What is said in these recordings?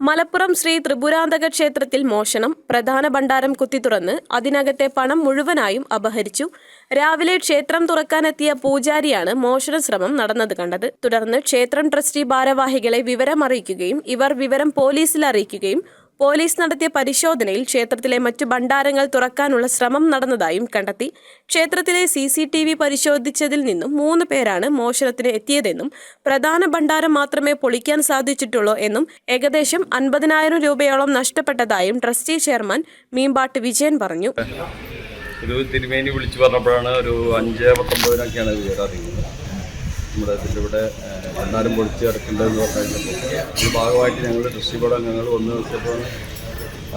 മലപ്പുറം ശ്രീ ത്രിപുരാന്തക ക്ഷേത്രത്തിൽ മോഷണം പ്രധാന ഭണ്ഡാരം കുത്തിത്തുറന്ന് അതിനകത്തെ പണം മുഴുവനായും അപഹരിച്ചു. രാവിലെ ക്ഷേത്രം തുറക്കാനെത്തിയ പൂജാരിയാണ് മോഷണ ശ്രമം നടന്നത് കണ്ടത്. തുടർന്ന് ക്ഷേത്രം ട്രസ്റ്റി ഭാരവാഹികളെ വിവരം അറിയിക്കുകയും ഇവർ വിവരം പോലീസിൽ അറിയിക്കുകയും പോലീസ് നടത്തിയ പരിശോധനയിൽ ക്ഷേത്രത്തിലെ മറ്റു ഭണ്ഡാരങ്ങൾ തുറക്കാനുള്ള ശ്രമം നടന്നതായും കണ്ടെത്തി. ക്ഷേത്രത്തിലെ സി സി ടി വി പരിശോധിച്ചതിൽ നിന്നും മൂന്ന് പേരാണ് മോഷണത്തിന് എത്തിയതെന്നും പ്രധാന ഭണ്ഡാരം മാത്രമേ പൊളിക്കാൻ സാധിച്ചിട്ടുള്ളൂ എന്നും ഏകദേശം അൻപതിനായിരം രൂപയോളം നഷ്ടപ്പെട്ടതായും ട്രസ്റ്റി ചെയർമാൻ മീമ്പാട്ട് വിജയൻ പറഞ്ഞു. ഒരു തിരുമേനി വിളിച്ചു പറഞ്ഞപ്പോഴാണ് ഒരു അഞ്ച് പത്തൊമ്പതിനൊക്കെയാണ് വിവരം അറിയുന്നത്. നമ്മുടെ ഇതിലൂടെ ഭണ്ഡാരം പൊളിച്ച് കിടക്കേണ്ടതെന്ന് പറഞ്ഞപ്പോൾ ഈ ഭാഗമായിട്ട് ഞങ്ങൾ ട്രസ്റ്റി ബോർഡ് അംഗങ്ങൾ വന്ന് നോക്കിയപ്പോൾ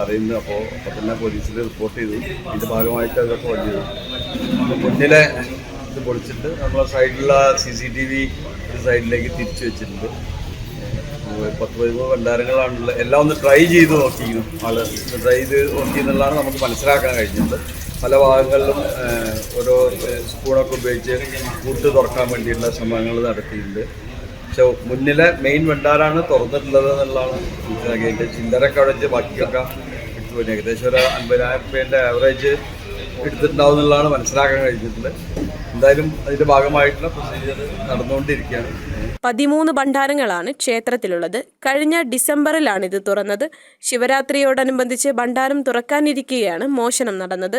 അറിയുന്നത് അപ്പോൾ അപ്പോൾ തന്നെ പോലീസിൽ റിപ്പോർട്ട് ചെയ്തു. ഇതിന്റെ ഭാഗമായിട്ട് അതൊക്കെ അപ്പോൾ മുന്നിലെ ഇത് പൊളിച്ചിട്ട് നമ്മളെ സൈഡിലുള്ള സി സി ടി വി സൈഡിലേക്ക് തിരിച്ചു വെച്ചിട്ടുണ്ട്. പത്ത് പതിമൂന്ന് ഭണ്ഡാരങ്ങളാണുള്ളത്. എല്ലാം ഒന്ന് ട്രൈ ചെയ്ത് നോക്കിയിരുന്നു. ആൾ ട്രൈ ചെയ്ത് നോക്കി എന്നുള്ളതാണ് നമുക്ക് മനസ്സിലാക്കാൻ കഴിഞ്ഞത്. പല ഭാഗങ്ങളിലും ഓരോ സ്പൂണൊക്കെ ഉപയോഗിച്ച് കൂട്ട് തുറക്കാൻ വേണ്ടിയിട്ടുള്ള ശ്രമങ്ങൾ നടത്തിയിട്ടുണ്ട്. പക്ഷെ മുന്നിലെ മെയിൻ വെണ്ടാരാണ് തുറന്നിട്ടുള്ളത് എന്നുള്ളതാണ് മനസ്സിലാക്കിയത്. ചില്ലറൊക്കെ അവിടെ ബാക്കിയൊക്കെ പോയി ഏകദേശം ഒരു അൻപതിനായിരം റുപ്യേന്റെ ആവറേജ് എടുത്തിട്ടുണ്ടാവും എന്നുള്ളതാണ് മനസ്സിലാക്കാൻ കഴിഞ്ഞിട്ടുള്ളത്. എന്തായാലും അതിന്റെ ഭാഗമായിട്ടുള്ള പ്രൊസീജിയർ നടന്നുകൊണ്ടിരിക്കുകയാണ്. പതിമൂന്ന് ഭണ്ഡാരങ്ങളാണ് ക്ഷേത്രത്തിലുള്ളത്. കഴിഞ്ഞ ഡിസംബറിലാണ് ഇത് തുറന്നത്. ശിവരാത്രിയോടനുബന്ധിച്ച് ഭണ്ഡാരം തുറക്കാനിരിക്കുകയാണ് മോഷണം നടന്നത്.